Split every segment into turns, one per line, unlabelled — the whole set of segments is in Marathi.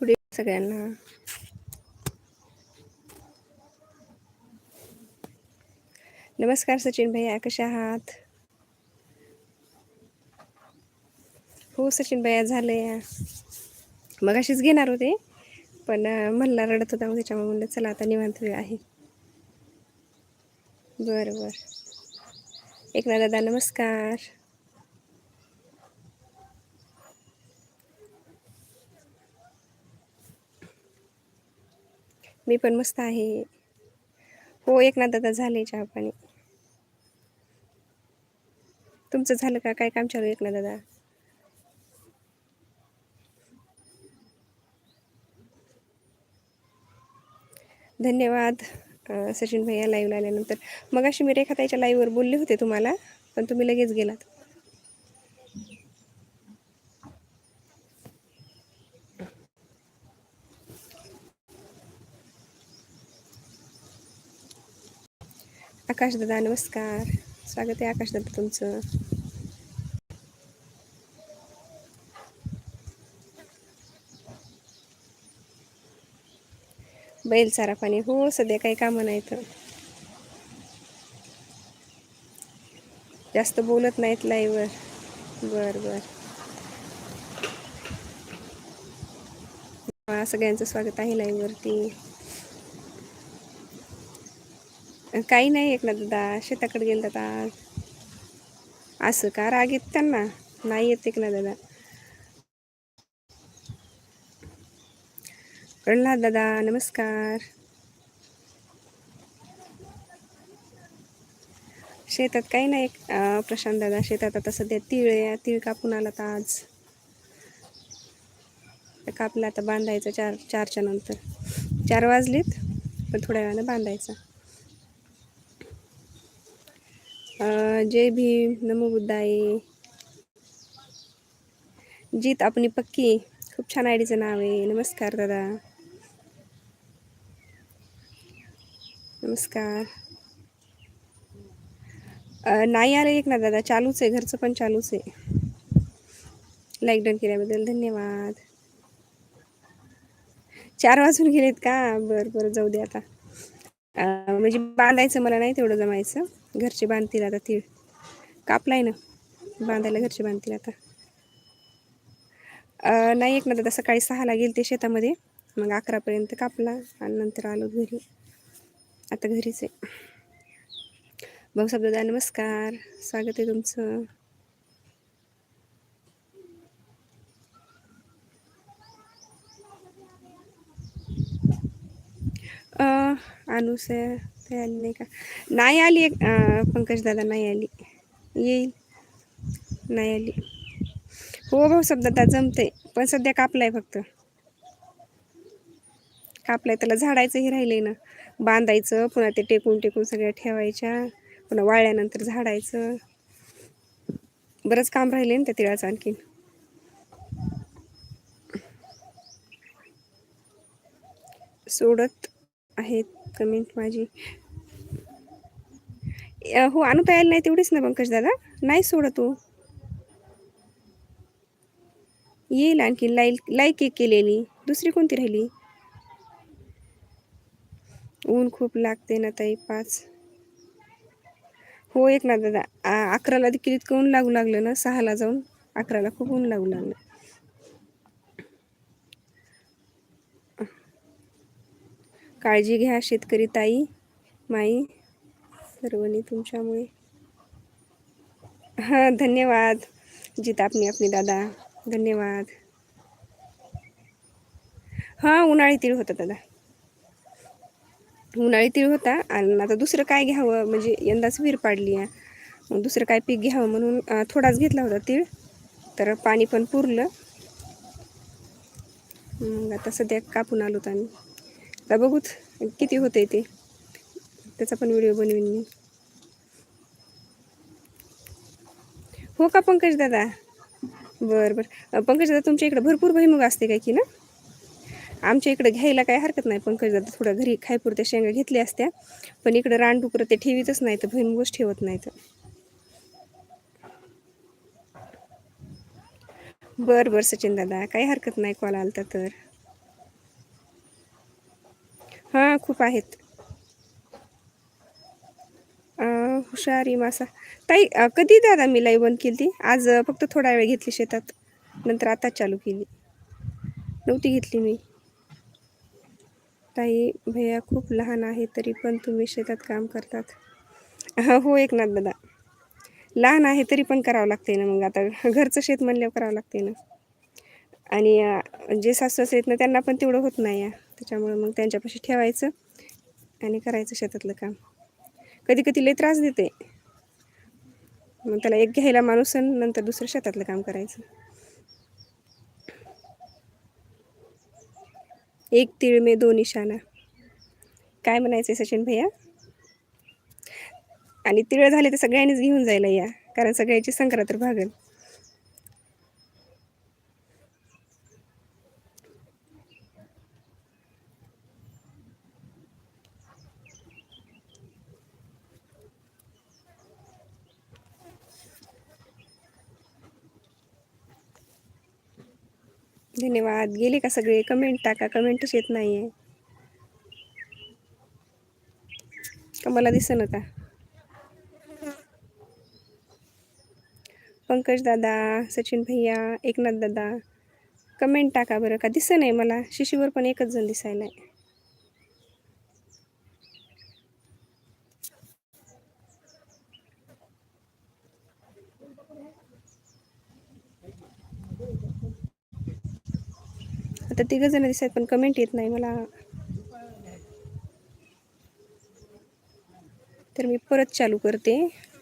पुढे सगळ्यांना. नमस्कार सचिन भैया कसे आहात? हो सचिन भैया झाले. मग अशीच घेणार होते पण अं, म्हणला रडत होता मग त्याच्यामुळे म्हणलं चला आता निवांत वेळ आहे. बरं बरं. एकनाथ दादा नमस्कार. मी पण मस्त आहे. हो एकनाथ दादा झाले चहा पाणी. तुमचं झालं का? काय काम चालू एकनाथ दादा? धन्यवाद. सचिन भैया लाईव्ह आल्यानंतर. मग अशी मी रेखाताईच्या लाईव्हवर बोलले होते तुम्हाला पण तुम्ही लगेच गेलात. आकाश दादा नमस्कार. स्वागत आहे आकाश दादा तुमचं. बैल चारा पाणी हो सध्या काही कामं नाहीत. जास्त बोलत नाहीत लाईवर बर बर. सगळ्यांचं स्वागत आहे लाईव्हवरती काही नाही एक ना दादा शेताकडे गेलं आज असं का राग येत त्यांना? नाही येत एक ना दादा. प्रल्हाद दादा? नमस्कार. शेतात काही नाही प्रशांत दादा शेतात आता सध्या तीळ आहे. तीळ कापून आलात आज. कापला आता बांधायचं चार चारच्या नंतर. चार वाजलीत पण थोड्या वेळानं बांधायचं. जय भीम नमो बुद्धाय. जीत आपली पक्की. खूप छान आयडीचं नाव आहे. नमस्कार दादा. नमस्कार. नाही आलं एक ना दादा. चालूच आहे. घरचं पण चालूच आहे. लाईक डन केल्याबद्दल धन्यवाद. चार वाजून गेलेत का? बरं बरं. जाऊ दे आता. म्हणजे बांधायचं मला नाही तेवढं जमायचं. घरचे बांधतील आता तीळ कापलाय ना. बांधायला घरचे बांधतील आता. नाही एक ना दादा सकाळी सहाला गेले ते शेतामध्ये. मग अकरापर्यंत कापला आणि नंतर आलो घरी. आता घरीच आहे. भाऊसाहेब दादा नमस्कार. स्वागत आहे तुमचं. अनुसया ते आली नाही का? नाही आली पंकजदादा पंकज दादा नाही आली. येईल. नाही आली. हो भाऊ दादा जमते पण सध्या कापलाय फक्त. कापलाय त्याला झाडायचंही राहिलंय ना. बांधायचं पुन्हा ते टेकून टेकून सगळ्या ठेवायच्या पुन्हा वाळल्यानंतर झाडायचं. बरंच काम राहिले ना त्या तिळाचं आणखीन. सोडत. आहेत कमेंट माझी. हो आणू तयार नाही तेवढीच ना पंकज दादा? नाही सोडत हो येईल आणखी लाईक लाईक एक केलेली. दुसरी कोणती राहिली? ऊन खूप लागते ना ताई पाच. हो एक ना दादा. आ- अकराला देखील इतकं ऊन लागू लागलं ना सहाला जाऊन अकराला खूप ऊन लागू लागलं. काळजी घ्या शेतकरी ताई माई सर्वनी तुमच्यामुळे. हां धन्यवाद. जित आपणी आपली दादा. धन्यवाद. हां उन्हाळी तीळ होता दादा. उन्हाळी तीळ होता आणि आता दुसरं काय घ्यावं? म्हणजे यंदाच विहीर पाडली आहे. दुसरं काय पीक घ्यावं म्हणून थोडाच घेतला होता तीळ. तर पाणी पण पुरलं. मग आता सध्या कापून आलो आम्ही. आता बघूत किती होते ते. त्याचा पण व्हिडिओ बनवीन मी. हो का पंकज दादा? बरं बरं. पंकज दादा तुमच्या इकडं भरपूर भुईमुग असते काय की ना? आमच्या इकडं घ्यायला काही हरकत नाही. पंकज दादा थोडं घरी खायपुरत्या शेंगा घेतल्या असत्या. पण इकडं रानडुकरं ते ठेवीतच नाही तर भुईमुगच ठेवत नाहीत बरं बरं सचिन दादा. काही हरकत नाही कॉल आलता तर. हां खूप आहेत. हुशारी मासा. ताई कधी दादा मी लाईव्ह बंद केली? ती आज फक्त थोडा वेळ घेतली शेतात. नंतर आता चालू केली. नव्हती घेतली मी. ताई भैया खूप लहान आहे तरी पण तुम्ही शेतात काम करतात. हो एकनाथ दादा. लहान आहे तरी पण करावं लागते ना मग. आता घरचं शेत म्हणल्यावर करावं लागते ना. आणि जे सासू सासरे आहेत ना त्यांना पण तेवढं होत नाही आहे त्याच्यामुळं मग त्यांच्यापाशी ठेवायचं आणि करायचं शेतातलं काम. कधी कधी लई त्रास देते. मग त्याला एक घ्यायला माणूस आणि नंतर दुसरं शेतातलं काम करायचं. एक तीळ मे दोन इशाना काय म्हणायचं सचिन भैया? आणि तिळ झाले तर सगळ्यांनीच घेऊन जायला या कारण सगळ्याची संक्रांत तर भागल. धन्यवाद. गेले का सगळे? कमेंट टाका. कमेंटच येत नाही आहे का मला दिसन का? पंकज दादा सचिन भैया एकनाथ दादा कमेंट टाका बरं. का दिसन नाही मला? शिशीवर पण एकच जण दिसायला आहे. आता तिघ जण दिसत पण कमेंट येत नाही मला. तर मी परत चालू करते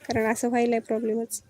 कारण असं व्हायला आहे प्रॉब्लेमच